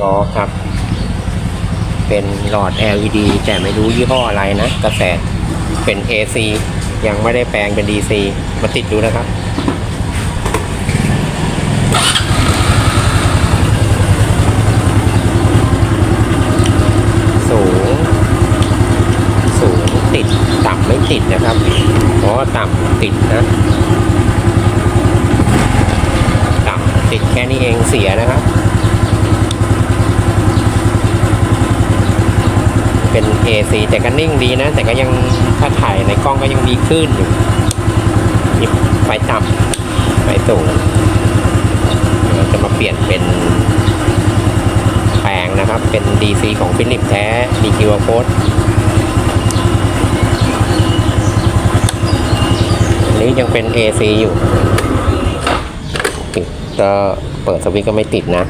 ล้อครับ เป็นหลอด LED แต่ไม่รู้ยี่ห้ออะไรนะ กระแสเป็น AC ยังไม่ได้แปลงเป็น DC มาติดดูนะครับสูงสูงติด ต่ำไม่ติดนะครับเพราะต่ำติดนะต่ำติดแค่นี้เองเสียนะครับ เป็น AC แต่ก็นิ่งดีนะ แต่ก็ยังถ้าถ่ายในกล้องก็ยังมีคลื่นอยู่นี่ไฟต่ำไฟสูงเราจะมาเปลี่ยนเป็นแปลงนะครับ เป็น DC ของฟิลิปแท้ DQ Code อันนี้ยังเป็น AC อยู่ก็เปิดสวิตช์ก็ไม่ติดนะ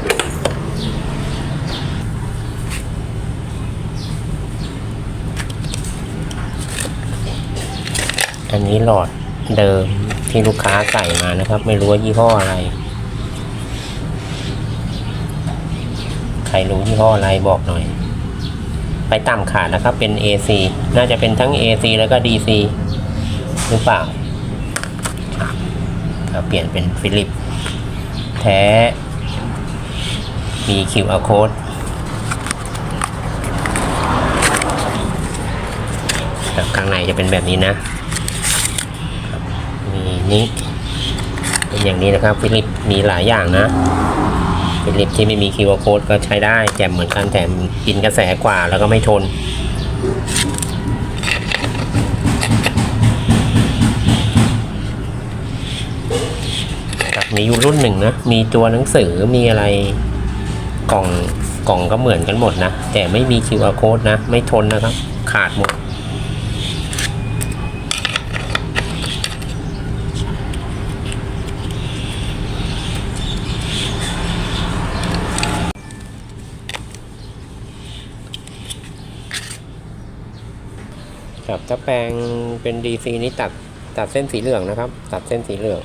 อันนี้หลอดเดิมที่ลูกค้าใส่มานะครับ ไม่รู้ว่ายี่ห้ออะไร ใครรู้ยี่ห้ออะไรบอกหน่อย ไปต่ำขาดนะครับ เป็น AC น่าจะเป็นทั้ง AC แล้วก็ DC หรือเปล่าเปลี่ยนเป็นฟิลิป แท้ มี QR code ครับข้างในจะเป็นแบบนี้นะ นี้ เป็นอย่างนี้นะครับฟิลิปมีหลายอย่างนะฟิลิปที่ไม่มี QR code ก็ใช้ได้แจมเหมือนกันแต่กินกระแสกว่าแล้วก็ไม่ทนมีอยู่รุ่นหนึ่งนะ มีตัวหนังสือมีอะไรกล่องกล่องก็เหมือนกันหมดนะ แต่ไม่มี QR code นะ ไม่ทนนะครับ ขาดหมด ครับถ้าแปลงเป็น DC นี้ตัดตัดเส้นสีเหลืองนะครับ ตัดเส้นสีเหลือง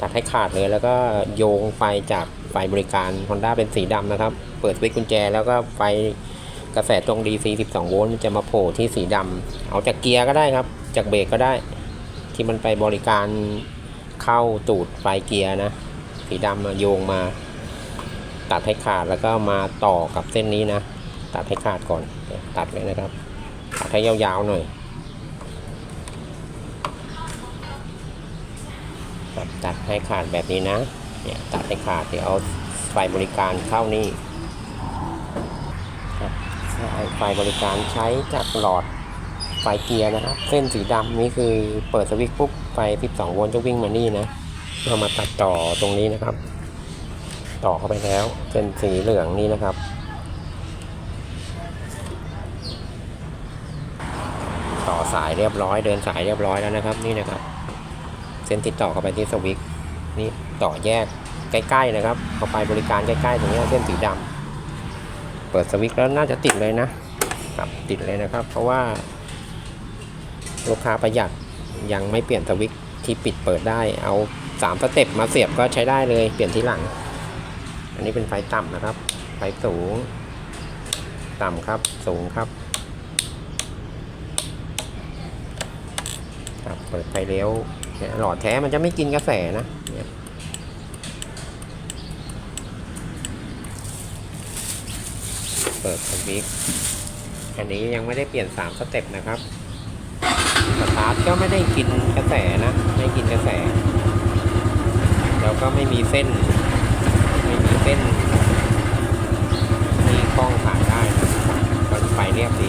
ตัดให้ขาดเลย แล้วก็โยงไฟจากไฟบริการ Honda เป็นสีดำนะครับ เปิดสวิตช์กุญแจ แล้วก็ไฟกระแสตรง DC 12 โวลต์จะมาโผล่ที่สีดำเอาจากเกียร์ก็ได้ครับ จากเบรกก็ได้ ที่มันไปบริการเข้าตูดไฟเกียร์นะ สีดำมาโยงมา ตัดให้ขาดแล้วก็มาต่อกับเส้นนี้นะ ตัดให้ขาดก่อนตัดเลยนะครับตัดให้ยาวๆหน่อย ครับตัดให้ขาดแบบนี้นะเนี่ยตัดให้ขาดเดี๋ยวเอาไฟบริการเข้านี่ครับไฟบริการใช้จากหลอดไฟเกียร์นะครับ เส้นสีดำนี่คือเปิดสวิตช์ปุ๊บไฟ 12 โวลต์จะวิ่งมานี่นะเพื่อมาตัดต่อตรงนี้นะครับ ต่อเข้าไปแล้วเส้นสีเหลืองนี่นะครับ ต่อสายเรียบร้อยเดินสายเรียบร้อยแล้วนะครับนี่นะครับ เส้นติดต่อเข้าไปที่สวิตช์นี่ต่อแยกใกล้ๆนะครับเข้าไปบริการใกล้ๆตรงนี้เส้นสีดำเปิดสวิตช์แล้วน่าจะติดเลยนะครับติดเลยนะครับ เพราะว่าลูกค้าประหยัดยังไม่เปลี่ยนสวิตช์ที่ปิดเปิดได้เอาสามสเต็ปมาเสียบก็ใช้ได้เลยเปลี่ยนที่หลัง อันนี้เป็นไฟต่ำนะครับ ไฟสูง ต่ำครับสูงครับครับเปิดไฟเลี้ยว หลอดแท้มันจะไม่กินกระแสนะเนี่ยเปิดสวิตช์อันนี้ยังไม่ได้เปลี่ยน 3 สเต็ปนะครับสตาร์ทก็ไม่ได้กินกระแสนะ ไม่กินกระแส แล้วก็ไม่มีเส้น ไม่มีเส้น มีคล้องผ่านได้นะก็ไฟเรียบดี